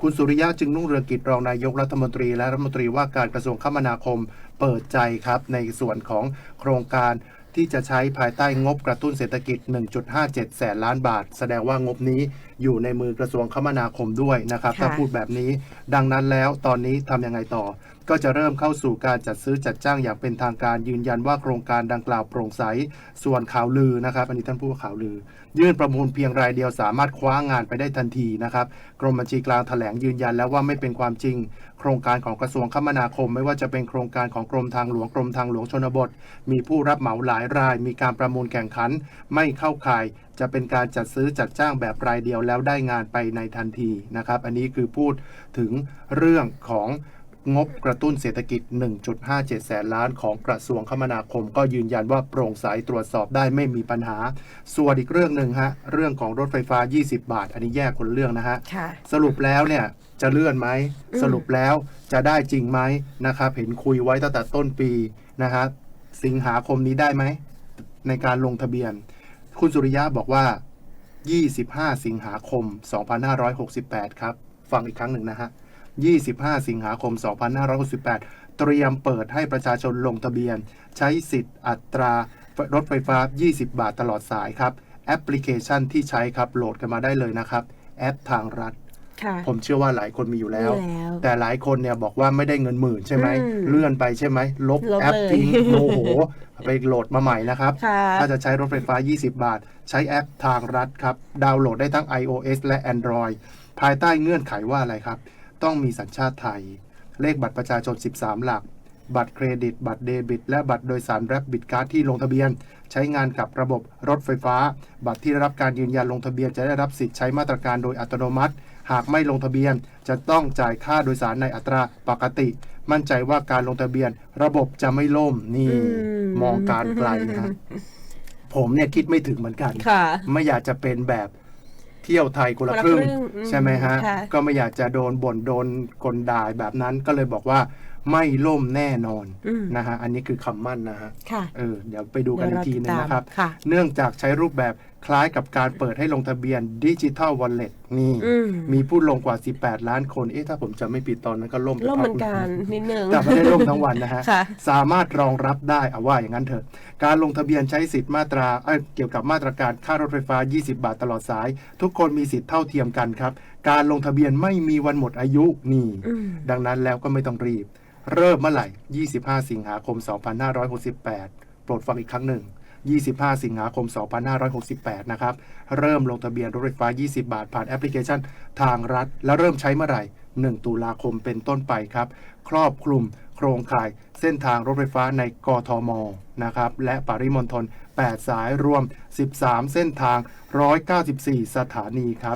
คุณสุริยะจึงรุ่งเรืองกิจรองนายกรัฐมนตรี และรัฐมนตรีว่าการกระทรวงคมนาคมเปิดใจครับ ในส่วนของโครงการที่จะใช้ภายใต้งบกระตุ้นเศรษฐกิจ 1.57 แสนล้านบาท แสดงว่างบนี้อยู่ในมือกระทรวงคมนาคมด้วยนะครับค่ะถ้าพูดแบบนี้ ดังนั้นแล้วตอนนี้ทำยังไงต่อ ก็จะเริ่มเข้าสู่การจัดซื้อจัดจ้างอย่างเป็นทางการยืนยันว่าโครงการดังกล่าวโปร่งใส ส่วนข่าวลือนะครับอันนี้ท่านพูดว่าข่าวลือ ยื่นประมูลเพียงรายเดียวสามารถคว้างานไปได้ทันทีนะครับกรมบัญชีกลางแถลงยืนยันแล้วว่าไม่เป็นความจริง โครงการของกระทรวงคมนาคม ไม่ว่าจะเป็นโครงการของกรมทางหลวงกรมทางหลวงชนบท มีผู้รับเหมาหลายราย มีการประมูลแข่งขัน ไม่เข้าข่ายจะเป็นการจัดซื้อจัดจ้างแบบรายเดียวแล้วได้งานไปในทันทีนะครับ อันนี้คือพูดถึงเรื่องของ งบกระตุ้นเศรษฐกิจ 1.57 แสนล้านของกระทรวงคมนาคม ก็ยืนยันว่าโปร่งใสตรวจสอบได้ไม่มีปัญหา ส่วนอีกเรื่องหนึ่งฮะ เรื่องของรถไฟฟ้า 20 บาท อันนี้แยกคนละเรื่องนะฮะค่ะสรุปแล้วเนี่ยจะเลื่อนไหมอืมสรุปแล้วจะได้จริงไหมนะครับ เห็นคุยไว้ตั้งแต่ต้นปีนะฮะ สิงหาคมนี้ได้ไหม ในการลงทะเบียน คุณสุริยะบอกว่า 25 สิงหาคม 2568 ครับ ฟังอีกครั้งหนึ่งนะฮะ 25 สิงหาคม 2568 เตรียมเปิดให้ประชาชนลงทะเบียน ใช้สิทธิ์อัตรารถไฟฟ้า 20 บาทตลอดสายครับ แอปพลิเคชันที่ใช้ครับโหลดกันมาได้เลยนะครับ แอปทางรัฐค่ะผมเชื่อว่าหลายคนมีอยู่แล้วมีแล้ว แต่หลายคนเนี่ยบอกว่าไม่ได้เงินหมื่นใช่ไหมอืมเลื่อนไปใช่ไหม ลบลบแอปเลยทิ้งโมโห ไปโหลดมาใหม่นะครับค่ะถ้าจะใช้รถไฟฟ้า 20 บาท ใช้แอปทางรัฐครับ ดาวน์โหลดได้ทั้ง iOS และ Android ภายใต้เงื่อนไขว่าอะไรครับ ต้องมีสัญชาติไทย เลขบัตรประชาชน 13 หลัก บัตรเครดิต บัตรเดบิต และบัตรโดยสารแรปบิดการ์ดที่ลงทะเบียน ใช้งานกับระบบรถไฟฟ้า บัตรที่ได้รับการยืนยันลงทะเบียนจะได้รับสิทธิ์ใช้มาตรการโดยอัตโนมัติ หากไม่ลงทะเบียนจะต้องจ่ายค่าโดยสารในอัตราปกติ มั่นใจว่าการลงทะเบียน ระบบจะไม่ล่มนี่อืมมองการไกลนะฮะผมเนี่ยคิดไม่ถึงเหมือนกันค่ะไม่อยากจะเป็นแบบ เที่ยวไทยคนละคนละครึ่งครึ่งอืมใช่ไหมฮะค่ะก็ไม่อยากจะโดนบ่นโดนกลด่าแบบนั้นก็เลยบอกว่าไม่ล่มแน่นอนอืมนะฮะ อันนี้คือคำมั่นนะฮะค่ะเออเดี๋ยวไปดูกันอีกทีหนึงนะครับค่ะเนื่องจากใช้รูปแบบ คล้ายกับการเปิดให้ลงทะเบียนดิจิทัลวอลเล็ตนี่อืมมีผู้ลงกว่า 18 ล้านคน เอ๊ะ ถ้าผมจะไม่ผิดตอนนั้นก็ล่มไปร่มเหมือนพักันนิดนึงแต่ไม่ได้ล่มทั้งวันนะฮะค่ะสามารถรองรับได้เอาว่าอย่างนั้นเถอะ การลงทะเบียนใช้สิทธิ์มาตราเอ้ยเกี่ยวกับมาตรการค่ารถไฟฟ้า 20 บาทตลอดสาย ทุกคนมีสิทธิ์เท่าเทียมกันครับ การลงทะเบียนไม่มีวันหมดอายุนี่อืมดังนั้นแล้วก็ไม่ต้องรีบ เริ่มเมื่อไหร่ 25 สิงหาคม 2568 โปรดฟังอีกครั้งหนึ่ง 25 สิงหาคม 2568 นะครับ เริ่มลงทะเบียนรถไฟฟ้า 20 บาทผ่านแอปพลิเคชันทางรัฐ และเริ่มใช้เมื่อไหร่ 1 ตุลาคมเป็นต้นไปครับ ครอบคลุมโครงข่ายเส้นทางรถไฟฟ้าในกทมนะครับ และปริมณฑล8 สายรวม 13 เส้นทาง 194 สถานีครับ